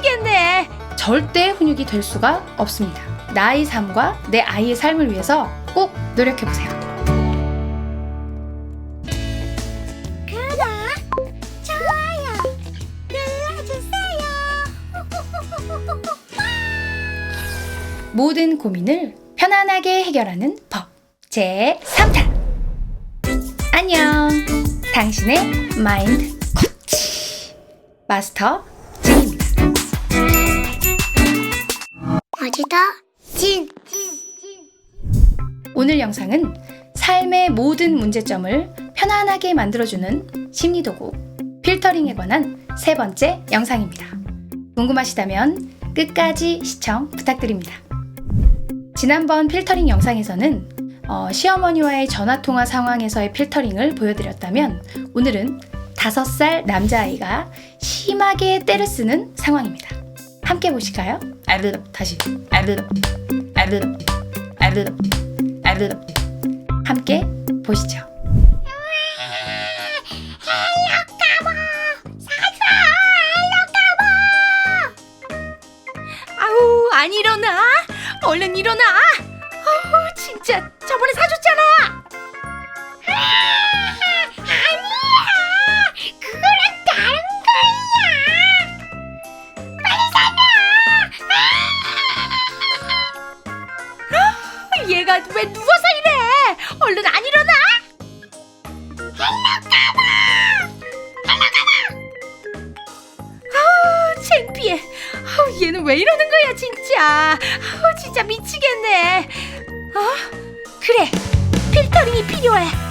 미치겠네. 절대 훈육이 될 수가 없습니다. 나의 삶과 내 아이의 삶을 위해서 꼭 노력해 보세요. 좋아요 눌러주세요. 모든 고민을 편안하게 해결하는 법 제 3탄 안녕 당신의 마인드 코치 마스터 어디다? 진. 오늘 영상은 삶의 모든 문제점을 편안하게 만들어주는 심리도구 필터링에 관한 세 번째 영상입니다 궁금하시다면 끝까지 시청 부탁드립니다 지난번 필터링 영상에서는 어, 시어머니와의 전화통화 상황에서의 필터링을 보여드렸다면 오늘은 5살 남자아이가 심하게 때를 쓰는 상황입니다. 함께 보실까요? 아르르 다시 아르르 아르르 아르르 아르르 함께 보시죠. 아우 안 일어나? 얼른 일어나! 아우 진짜 저번에 사줬 아우 창피해. 아우 얘는 왜 이러는 거야 진짜. 아우 진짜 미치겠네. 어? 그래 필터링이 필요해.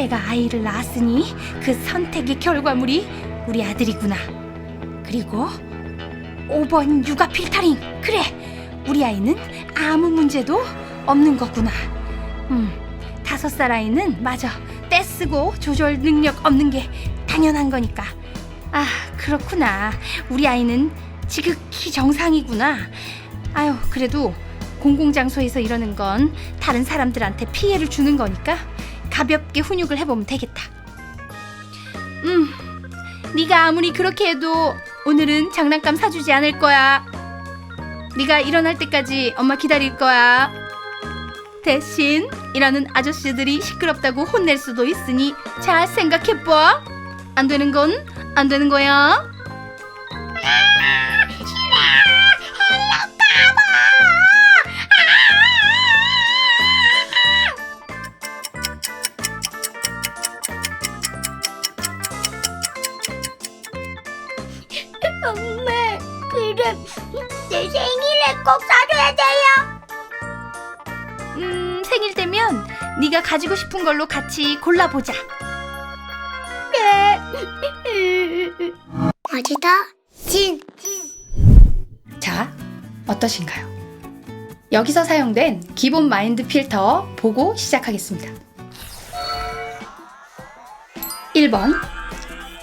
내가 아이를 낳았으니 그 선택의 결과물이 우리 아들이구나. 그리고 5번 육아 필터링. 그래, 우리 아이는 아무 문제도 없는 거구나. 음, 다섯 살 아이는 맞아. 떼쓰고 조절 능력 없는 게 당연한 거니까. 아, 그렇구나. 우리 아이는 지극히 정상이구나. 아유, 그래도 공공장소에서 이러는 건 다른 사람들한테 피해를 주는 거니까 가볍게 훈육을 해보면 되겠다. 음, 네가 아무리 그렇게 해도 오늘은 장난감 사주지 않을 거야. 네가 일어날 때까지 엄마 기다릴 거야. 대신 일하는 아저씨들이 시끄럽다고 혼낼 수도 있으니 잘 생각해봐. 안 되는 건 안 되는 거야. 내 생일에 꼭 사줘야 돼요. 음, 생일 되면 네가 가지고 싶은 걸로 같이 골라보자. 네. 어디다? 진. 자, 어떠신가요? 여기서 사용된 기본 마인드 필터 보고 시작하겠습니다. 1번.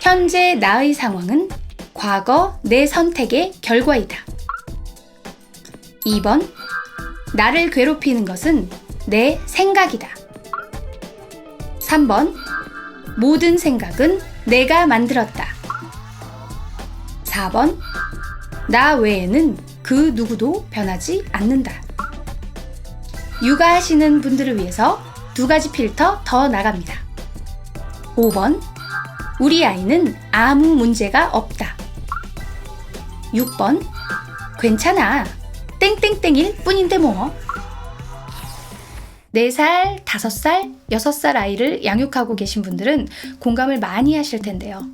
현재 나의 상황은 과거 내 선택의 결과이다. 2번. 나를 괴롭히는 것은 내 생각이다. 3번. 모든 생각은 내가 만들었다. 4번. 나 외에는 그 누구도 변하지 않는다. 육아하시는 분들을 위해서 두 가지 필터 더 나갑니다. 5번. 우리 아이는 아무 문제가 없다. 6번. 괜찮아. 땡땡땡일 뿐인데 뭐. 4살, 5살, 6살 아이를 양육하고 계신 분들은 공감을 많이 하실 텐데요.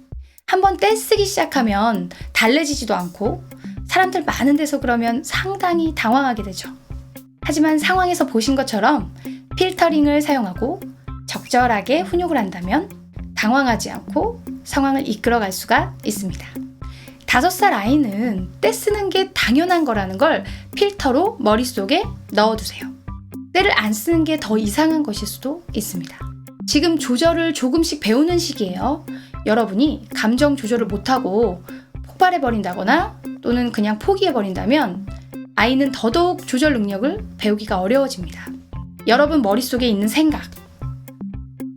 한번 떼쓰기 시작하면 달래지지도 않고 사람들 많은 데서 그러면 상당히 당황하게 되죠. 하지만 상황에서 보신 것처럼 필터링을 사용하고 적절하게 훈육을 한다면 당황하지 않고 상황을 이끌어갈 수가 있습니다. 다섯 살 아이는 떼쓰는 게 당연한 거라는 걸 필터로 머릿속에 넣어두세요. 때를 안 쓰는 게 더 이상한 것일 수도 있습니다. 지금 조절을 조금씩 배우는 시기예요. 여러분이 감정 조절을 못하고 폭발해 버린다거나 또는 그냥 포기해버린다면 아이는 더더욱 조절 능력을 배우기가 어려워집니다. 여러분 머릿속에 있는 생각.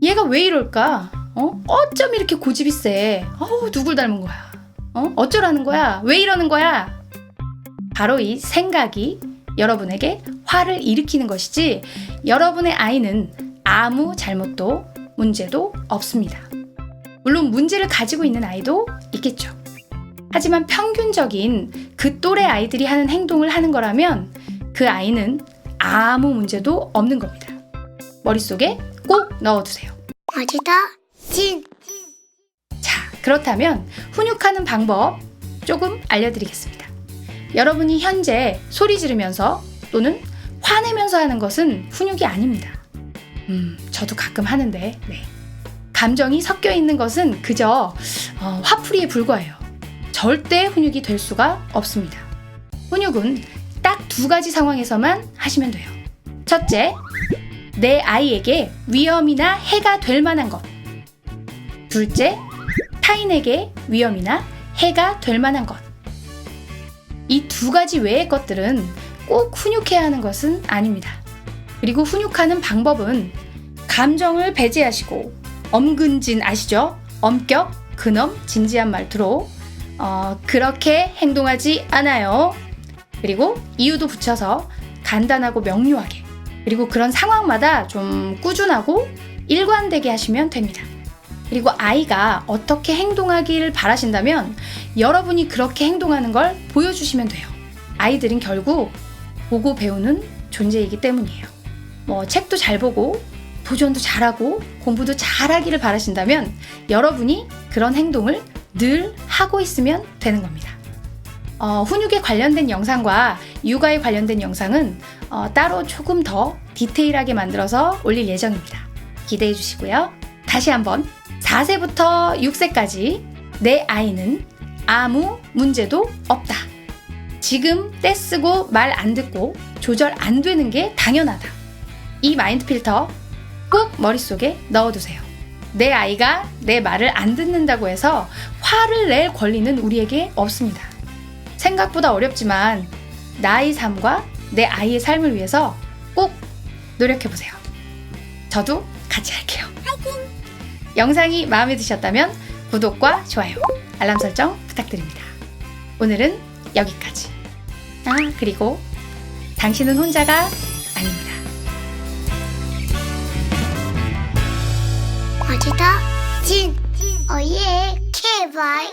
얘가 왜 이럴까? 어? 어쩜 이렇게 고집이 세? 어우, 누굴 닮은 거야? 어? 어쩌라는 거야? 왜 이러는 거야? 바로 이 생각이 여러분에게 화를 일으키는 것이지 여러분의 아이는 아무 잘못도 문제도 없습니다. 물론 문제를 가지고 있는 아이도 있겠죠. 하지만 평균적인 그 또래 아이들이 하는 행동을 하는 거라면 그 아이는 아무 문제도 없는 겁니다. 머릿속에 꼭 넣어두세요. 어디다? 진. 자, 그렇다면 훈육하는 방법 조금 알려드리겠습니다. 여러분이 현재 소리 지르면서 또는 화내면서 하는 것은 훈육이 아닙니다. 음, 저도 가끔 하는데, 네. 감정이 섞여 있는 것은 그저 어, 화풀이에 불과해요. 절대 훈육이 될 수가 없습니다. 훈육은 딱 두 가지 상황에서만 하시면 돼요. 첫째, 내 아이에게 위험이나 해가 될 만한 것. 둘째, 타인에게 위험이나 해가 될 만한 것. 이 두 가지 외의 것들은 꼭 훈육해야 하는 것은 아닙니다. 그리고 훈육하는 방법은 감정을 배제하시고 엄근진 아시죠? 엄격, 근엄, 진지한 말투로 어, 그렇게 행동하지 않아요. 그리고 이유도 붙여서 간단하고 명료하게 그리고 그런 상황마다 좀 꾸준하고 일관되게 하시면 됩니다. 그리고 아이가 어떻게 행동하기를 바라신다면 여러분이 그렇게 행동하는 걸 보여주시면 돼요. 아이들은 결국 보고 배우는 존재이기 때문이에요. 뭐 책도 잘 보고 도전도 잘하고 공부도 잘하기를 바라신다면 여러분이 그런 행동을 늘 하고 있으면 되는 겁니다. 어, 훈육에 관련된 영상과 육아에 관련된 영상은 어, 따로 조금 더 디테일하게 만들어서 올릴 예정입니다. 기대해 주시고요. 다시 한번 4세부터 6세까지 내 아이는 아무 문제도 없다. 지금 떼쓰고 말 안 듣고 조절 안 되는 게 당연하다. 이 마인드 필터 꼭 머릿속에 넣어두세요. 내 아이가 내 말을 안 듣는다고 해서 화를 낼 권리는 우리에게 없습니다. 생각보다 어렵지만 나의 삶과 내 아이의 삶을 위해서 꼭 노력해보세요. 저도 같이 할게요. 영상이 마음에 드셨다면 구독과 좋아요, 알람 설정 부탁드립니다. 오늘은 여기까지. 아, 그리고 당신은 혼자가 아닙니다. 어디다? 진. 어예. 케바이.